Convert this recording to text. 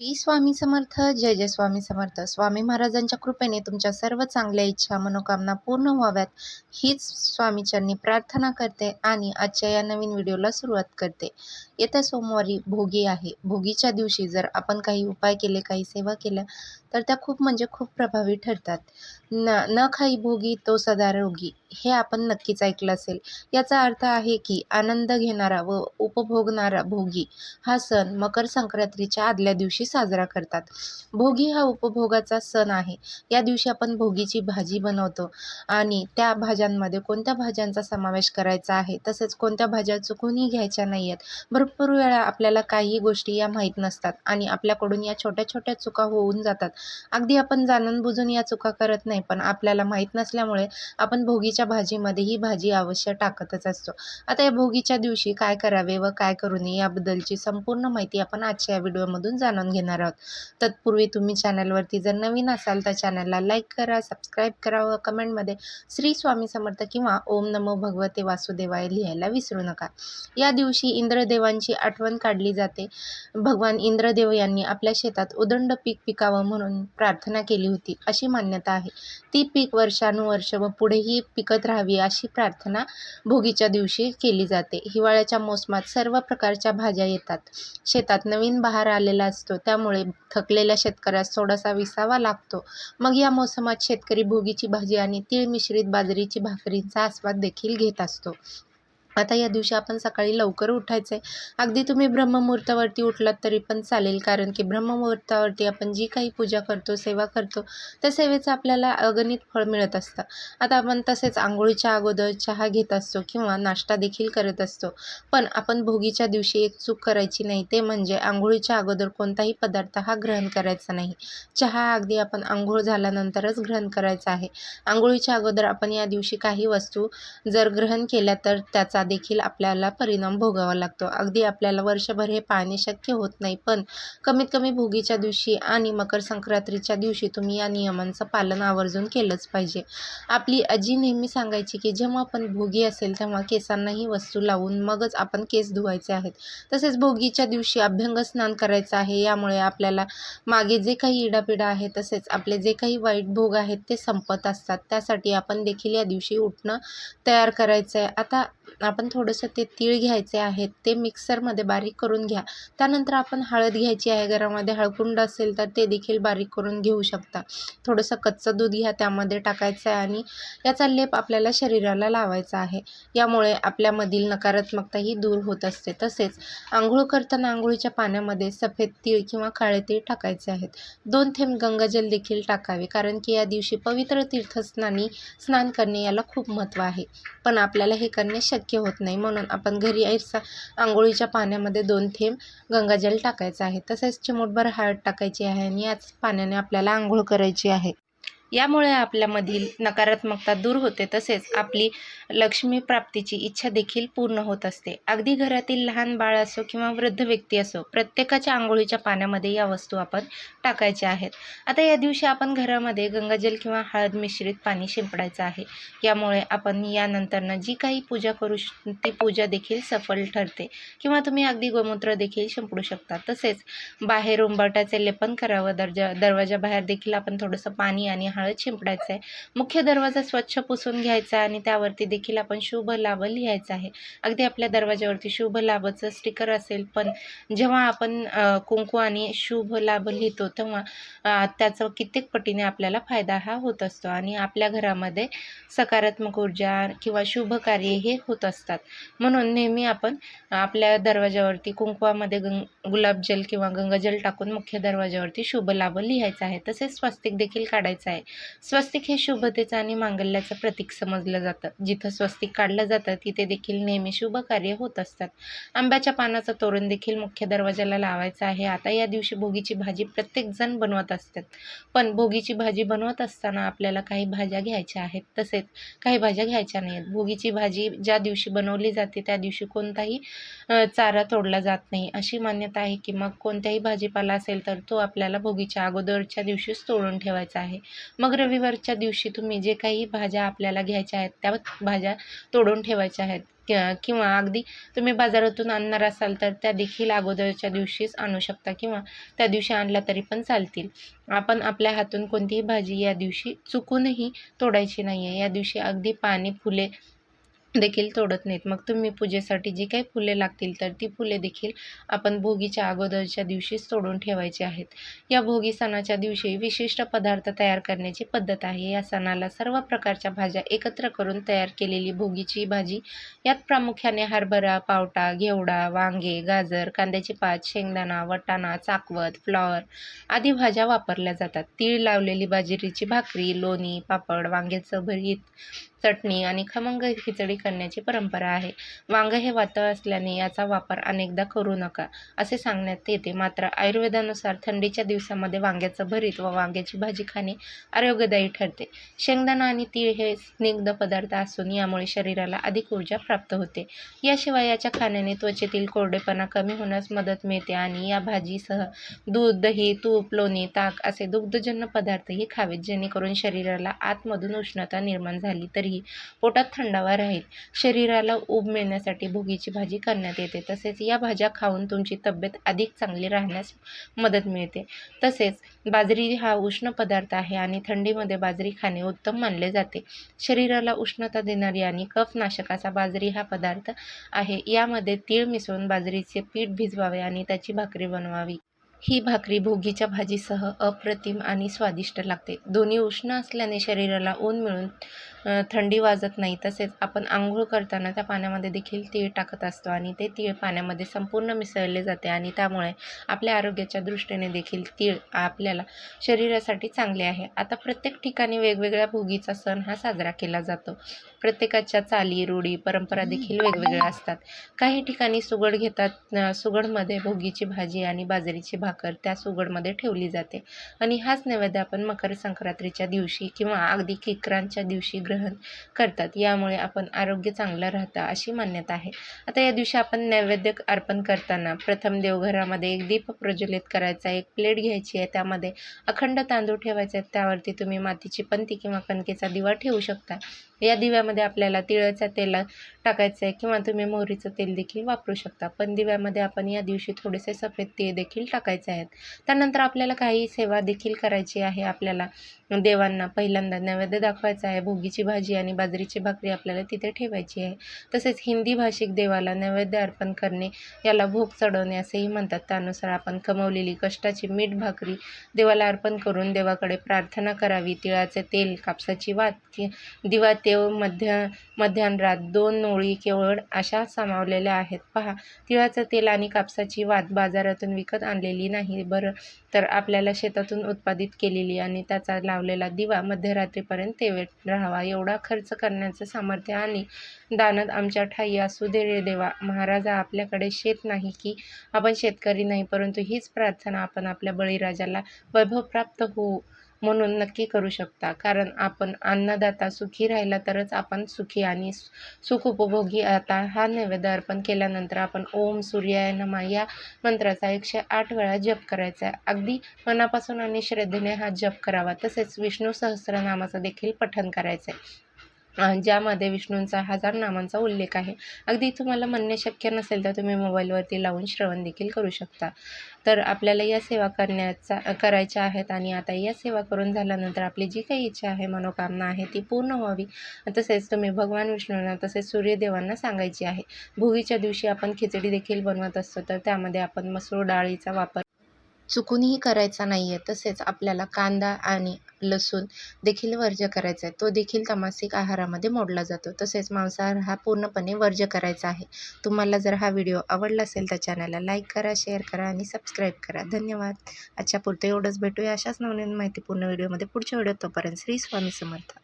श्री स्वामी समर्थ जय जय स्वामी समर्थ. स्वामी महाराजांच्या कृपेने तुमच्या सर्व चांगल्या इच्छा मनोकामना पूर्ण व्हाव्यात. हीच स्वामीच्यांनी प्रार्थना करते आणि आजच्या या नवीन व्हिडिओला सुरुवात करते. येत्या सोमवारी भोगी आहे. भोगीच्या दिवशी जर आपण काही उपाय केले काही सेवा केल्या तर त्या खूप म्हणजे खूप प्रभावी ठरतात. न न खाई भोगी तो सदा रोगी हे आपण नक्कीच ऐकलं असेल. याचा अर्थ आहे की आनंद घेणारा व उपभोगणारा भोगी हा सण मकर संक्रांतीच्या आदल्या दिवशी साजरा करतात. भोगी हा उपभोगाचा सण आहे. या दिवशी आपण भोगीची भाजी बनवतो आणि त्या भाज्यांमध्ये कोणत्या भाज्यांचा समावेश करायचा आहे? तसेच कोणत्या भाज्या चुकूनही घ्यायच्या नाही आहेत भरपूर वेळा आपल्याला काही गोष्टी या माहीत नसतात आणि आपल्याकडून या छोट्या छोट्या चुका होऊन जातात. अगदी आपण जाणून बुजून या चुका करत नाही पण आपल्याला माहीत नसल्यामुळे आपण भोगीच्या भाजीमध्ये ही भाजी अवश्य टाकतच असतो. आता या भोगीच्या दिवशी काय करावे व काय करू नये याबद्दलची संपूर्ण माहिती आपण आजच्या या व्हिडिओमधून जाणून घेणार आहोत. तत्पूर्वी तुम्ही चॅनलवरती जर नवीन असाल तर चॅनलला लाईक करा सबस्क्राईब करा व कमेंटमध्ये श्री स्वामी समर्थ किंवा ओम नमो भगवते वासुदेवाय लिहायला विसरू नका. या दिवशी इंद्रदेवांची आठवण काढली जाते. भगवान इंद्रदेव यांनी आपल्या शेतात उदंड पीक पिकावं म्हणून प्रार्थना केली होती अशी मान्यता आहे. ती पीक वर्षानुवर्ष व पुढेही पिकत राहावी अशी प्रार्थना भोगीच्या दिवशी केली जाते. हिवाळ्याच्या मोसमात सर्व प्रकारच्या भाज्या येतात. शेतात नवीन बहार आलेला असतो त्यामुळे थकलेल्या शेतकऱ्यास थोडासा विसावा लागतो. मग या मोसमात शेतकरी भोगीची भाजी आणि तीळ मिश्रित बाजरीची भाकरींचा आस्वाद देखील घेत असतो. आता या दिवशी आपण सकाळी लवकर उठायचं आहे अगदी तुम्ही ब्रह्ममुहूर्तावरती उठलात तरी पण चालेल कारण की ब्रह्ममुहूर्तावरती आपण जी काही पूजा करतो सेवा करतो त्या सेवेचं आपल्याला अगणित फळ मिळत असतं. आता आपण तसेच आंघोळीच्या अगोदर चहा घेत असतो किंवा नाश्ता देखील करत असतो. पण आपण भोगीच्या दिवशी एक चूक करायची नाही ते म्हणजे आंघोळीच्या अगोदर कोणताही पदार्थ हा ग्रहण करायचा नाही. चहा अगदी आपण आंघोळ झाल्यानंतरच ग्रहण करायचा आहे. आंघोळीच्या अगोदर आपण या दिवशी काही वस्तू जर ग्रहण केल्या तर त्याचा देखील आपल्याला परिणाम भोगावा लागतो. अगदी आपल्याला वर्षभर हे पाहणे शक्य होत नाही पण कमीत कमी भोगीच्या दिवशी आणि मकर संक्रांतीच्या दिवशी तुम्ही या नियमांचं पालन आवर्जून केलंच पाहिजे. आपली आजी नेहमी सांगायची की जेव्हा आपण भोगी असेल तेव्हा केसांनाही वस्तू लावून मगच आपण केस धुवायचे आहेत. तसेच भोगीच्या दिवशी अभ्यंग स्नान करायचं आहे यामुळे आपल्याला मागे जे काही इडापिडा आहे तसेच आपले जे काही वाईट भोग आहेत ते संपत असतात. त्यासाठी आपण देखील या दिवशी उठणं तयार करायचं आहे आता आपण थोडंसं ते तीळ घ्यायचे आहेत ते मिक्सरमध्ये बारीक करून घ्या. त्यानंतर आपण हळद घ्यायची आहे घरामध्ये हळकुंड असेल तर ते देखील बारीक करून घेऊ शकता. थोडंसं कच्चं दूध घ्या त्यामध्ये टाकायचं आहे आणि याचा लेप आपल्याला शरीराला लावायचा आहे. यामुळे आपल्यामधील नकारात्मकताही दूर होत असते. तसेच आंघोळ करताना आंघोळीच्या पाण्यामध्ये सफेद तीळ किंवा काळे तीळ टाकायचे आहेत. दोन थेंब गंगाजल देखील टाकावे कारण की या दिवशी पवित्र तीर्थस्नानी स्नान करणे याला खूप महत्त्व आहे. पण आपल्याला हे करणे शक्य होत नाही. म्हणून आपण घरी ऐसा आंघोळीच्या पाण्यामध्ये दोन थेंब गंगाजल टाकायचं आहे. तसेच चिमूटभर हळद टाकायची आहे आणि याच पाण्याने आपल्याला आंघोळ करायची आहे. यामुळे आपल्यामधील नकारात्मकता दूर होते. तसेच आपली लक्ष्मी प्राप्तीची इच्छा देखील पूर्ण होत असते. अगदी घरातील लहान बाळ असो किंवा वृद्ध व्यक्ती असो प्रत्येकाच्या आंघोळीच्या पाण्यामध्ये या वस्तू आपण टाकायच्या आहेत. आता या दिवशी आपण घरामध्ये गंगाजल किंवा हळद मिश्रित पाणी शिंपडायचं आहे. यामुळे आपण यानंतरनं जी काही पूजा करू श ती पूजा देखील सफल ठरते. किंवा तुम्ही अगदी गोमूत्र देखील शिंपडू शकता. तसेच बाहेर उंबरट्याचे लेपन करावं. दर्जा दरवाजाबाहेर देखील आपण थोडंसं पाणी आणि हळद शिंपडायचं आहे. मुख्य दरवाजा स्वच्छ पुसून घ्यायचा आणि त्यावरती देखील आपण शुभ लाभ लिहायचं आहे. अगदी आपल्या दरवाजावरती शुभ लाभाचं स्टिकर असेल पण जेव्हा आपण कुंकू आणि शुभ लाभ लिहितो तेव्हा त्याचा कित्येक पटीने आपल्याला फायदा हा होत असतो आणि आपल्या घरामध्ये सकारात्मक ऊर्जा किंवा शुभ कार्य हे होत असतात. म्हणून नेहमी आपण आपल्या दरवाजावरती कुंकवामध्ये गंग गुलाबजल किंवा गंगाजल टाकून मुख्य दरवाजावरती शुभ लाभ लिहायचा आहे. तसेच स्वस्तिक देखील काढायचं आहे. स्वस्तिक हे शुभतेचं आणि मांगल्याचं प्रतीक समजलं जातं. जिथं स्वस्तिक काढलं जातं तिथे देखील नेहमी शुभ कार्य होत असतात. आंब्याच्या पानाचं तोरण देखील मुख्य दरवाजाला लावायचं आहे. आता या दिवशी भोगीची भाजी प्रत्येकजण बनवत असतात. पण भोगीची भाजी बनवत असताना आपल्याला काही भाज्या घ्यायच्या आहेत. तसेच काही भाज्या घ्यायच्या नाहीत भोगीची भाजी ज्या दिवशी बनवली जाते त्या दिवशी कोणताही चारा तोडला जात नाही. अशी मान्यता आहे की मग कोणत्याही भाजीपाला असेल तर तो आपल्याला भोगीच्या अगोदरच्या दिवशीच तोडून ठेवायचा आहे. मग रविवारच्या दिवशी तुम्ही जे काही भाज्या आपल्याला घ्यायच्या आहेत त्या भाज्या तोडून ठेवायच्या आहेत. किंवा अगदी तुम्ही बाजारातून आणणार असाल तर त्या देखील अगोदरच्या दिवशीच आणू शकता किंवा त्या दिवशी आणल्या तरी पण चालतील. आपण आपल्या हातून कोणतीही भाजी या दिवशी चुकूनही तोडायची नाही आहे या दिवशी अगदी पाने फुले देखील तोडत नाहीत. मग तुम्ही पूजेसाठी जी काही फुले लागतील तर ती फुले देखील आपण भोगीच्या अगोदरच्या दिवशीच तोडून ठेवायची आहेत. या भोगी सणाच्या दिवशी विशिष्ट पदार्थ तयार करण्याची पद्धत आहे. या सणाला सर्व प्रकारच्या भाज्या एकत्र करून तयार केलेली भोगीची भाजी. यात प्रामुख्याने हरभरा पावटा घेवडा वांगे गाजर कांद्याची पात शेंगदाणा वटाणा चाकवत फ्लॉवर आदी भाज्या वापरल्या जातात. तीळ लावलेली बाजरीची भाकरी लोणी पापड वांग्याचं भरीत चटणी आणि खमंग खिचडी करण्याची परंपरा आहे. वांगं हे वातळ असल्याने याचा वापर अनेकदा करू नका असे सांगण्यात येते. मात्र आयुर्वेदानुसार थंडीच्या दिवसामध्ये वांग्याचं भरीत व वांग्याची भाजी खाणे आरोग्यदायी ठरते. शेंगदाणा आणि तीळ हे स्निग्ध पदार्थ असून यामुळे शरीराला अधिक ऊर्जा प्राप्त होते. याशिवाय याच्या खाण्याने त्वचेतील कोरडेपणा कमी होण्यास मदत मिळते आणि या भाजीसह दूध दही तूप लोणी ताक असे दुग्धजन्य पदार्थही खावेत जेणेकरून शरीराला आतमधून उष्णता निर्माण झाली तरीही पोटात थंडावा राहील. शरीराला ऊब मिळण्यासाठी भोगीची भाजी करण्यात येते. तसेच या भाज्या खाऊन तुमची तब्येत अधिक चांगली राहण्यास मदत मिळते. तसेच बाजरी हा उष्ण पदार्थ आहे आणि थंडीमध्ये बाजरी खाणे उत्तम मानले जाते. शरीराला उष्णता देणारी आणि कफनाशक असा बाजरी हा पदार्थ आहे. यामध्ये तीळ मिसळून बाजरीचे पीठ भिजवावे आणि त्याची भाकरी बनवावी. ही भाकरी भोगीच्या भाजीसह अप्रतिम आणि स्वादिष्ट लागते. दोन्ही उष्ण असल्याने शरीराला ऊन मिळून थंडी वाजत नाही. तसेच आपण आंघोळ करताना त्या पाण्यामध्ये देखील तीळ टाकत असतो आणि ते तीळ पाण्यामध्ये संपूर्ण मिसळले जाते आणि त्यामुळे आपल्या आरोग्याच्या दृष्टीने देखील तीळ आपल्याला शरीरासाठी चांगले आहे. आता प्रत्येक ठिकाणी वेगवेगळ्या भोगीचा सण हा साजरा केला जातो. प्रत्येकाच्या चाली रूढी परंपरा देखील वेगवेगळ्या असतात. काही ठिकाणी सुगड घेतात सुगडमध्ये भोगीची भाजी आणि बाजरीची भाकर त्या सुगडमध्ये ठेवली जाते. आणि हाच नैवेद्य आपण मकर संक्रांतीच्या दिवशी किंवा अगदी किकरांच्या दिवशी ग्रहण करतात. यामुळे आपण आरोग्य चांगलं राहतं अशी मान्यता आहे. आता या दिवशी आपण नैवेद्य अर्पण करताना प्रथम देवघरामध्ये एक दीप प्रज्वलित करायचा एक प्लेट घ्यायची आहे. त्यामध्ये अखंड तांदूळ ठेवायचे आहेत. त्यावरती तुम्ही मातीची पंती किंवा कणकेचा दिवा ठेवू शकता. या दिव्यामध्ये आपल्याला तिळाच्या तेला टाकायचं आहे किंवा तुम्ही मोहरीचं तेल देखील वापरू शकता. पण दिव्यामध्ये आपण या दिवशी थोडेसे सफेद तीळ देखील टाकायचे आहेत. त्यानंतर आपल्याला काही सेवा देखील करायची आहे आपल्याला. देवांना पहिल्यांदा नैवेद्य दाखवायचा आहे. भोगीची भाजी आणि बाजरीची भाकरी आपल्याला तिथे ठेवायची आहे. तसेच हिंदी भाषिक देवाला नैवेद्य अर्पण करणे याला भोग चढवणे असेही म्हणतात. त्यानुसार आपण कमवलेली कष्टाची मीठ भाकरी देवाला अर्पण करून देवाकडे प्रार्थना करावी. तिळाचे तेल कापसाची वात दिवा तेव मध्य मध्यान्हरात दोन नोळी केवळ अशा सामावलेल्या आहेत. पहा तिळाचं तेल आणि कापसाची वाद बाजारातून विकत आणलेली नाही. बरं तर आपल्याला शेतातून उत्पादित केलेली आणि त्याचा लावलेला दिवा मध्यरात्रीपर्यंत तेवत राहावा. एवढा खर्च करण्याचं सामर्थ्य आणि दानत आमच्या ठाई असू दे रे देवा महाराजा आपल्याकडे शेत नाही की आपण शेतकरी नाही परंतु हीच प्रार्थना आपण आपल्या बळीराजाला वैभव प्राप्त होऊ म्हणून नक्की करू शकता. कारण आपण अन्नदाता सुखी राहिला तरच आपण सुखी आणि सुख उपभोगी आता हा नैवेद्य अर्पण केल्यानंतर आपण ओम सूर्याय नमा या मंत्राचा एकशे आठ वेळा जप करायचा. आहे अगदी मनापासून आणि श्रद्धेने हा जप करावा. तसेच विष्णू सहस्रनामाचं देखील पठण करायचं आहे ज्यामध्ये विष्णूंचा हजार नामांचा उल्लेख आहे. अगदी तुम्हाला म्हणणे शक्य नसेल तर तुम्ही मोबाईलवरती लावून श्रवण देखील करू शकता. तर आपल्याला या सेवा करण्याचा करायच्या आहेत आणि आता या सेवा करून झाल्यानंतर आपली जी काही इच्छा आहे मनोकामना आहे ती पूर्ण व्हावी. तसेच तुम्ही भगवान विष्णूंना तसेच सूर्यदेवांना सांगायची आहे. भोगीच्या दिवशी आपण खिचडी देखील बनवत असतो तर त्यामध्ये आपण मसूर डाळीचा वापर चुकूनही करायचा नाही आहे तसेच आपल्याला कांदा आणि लसूण देखील वर्ज्य करायचा आहे तो देखील तमासिक आहारामध्ये मोडला जातो. तसेच मांसाहार हा पूर्णपणे वर्ज्य करायचा आहे. तुम्हाला जर हा व्हिडिओ आवडला असेल तर चॅनलला लाईक करा शेअर करा आणि सबस्क्राईब करा. धन्यवाद. आजच्या पुरतं एवढंच भेटूया. अशाच नवनवीन माहितीपूर्ण व्हिडिओमध्ये पुढच्या व्हिडिओ तोपर्यंत श्री स्वामी समर्थ.